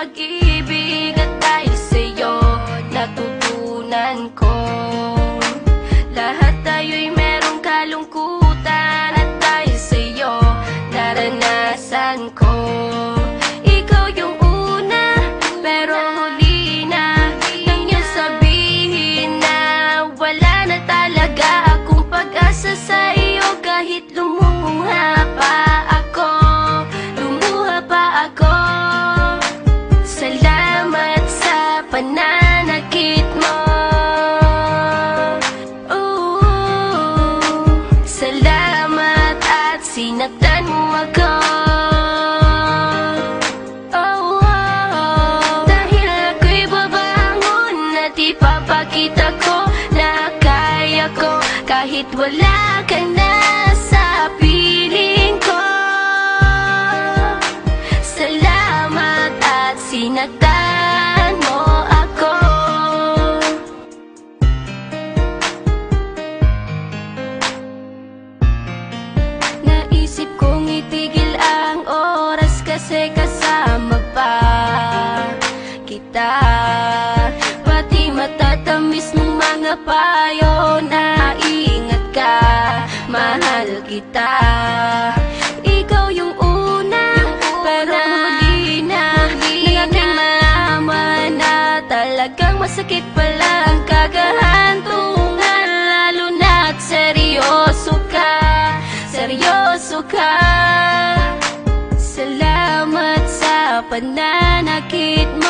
pag-ibig At dahil sa'yo natutunan ko. Lahat tayo'y merong kalungkutan At dahil sa'yo naranasan ko at sinaktan mo ako. Oh, oh, Dahil ako'y babangon At ipapakita ko na kaya ko Kahit wala ka na kita. Pati matatamis ng mga payo na ingat ka Mahal kita. Ikaw yung una, pero huli na Nang aking malaman na talagang masakit pala ang kagahantungan Lalo na't seryoso ka, seryoso ka. Salamat sa pananakit mo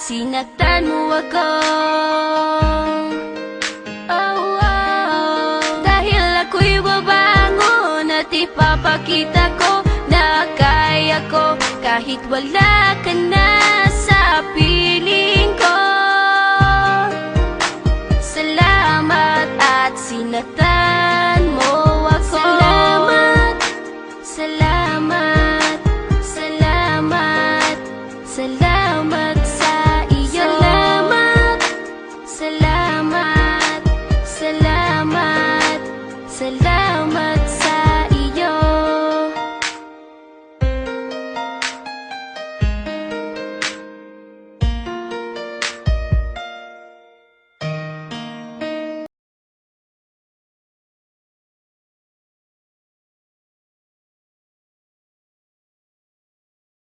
Sinaktan mo ako oh, oh. Dahil ako'y babangon At ipapakita ko Na kaya ko Kahit wala ka na sa piling calma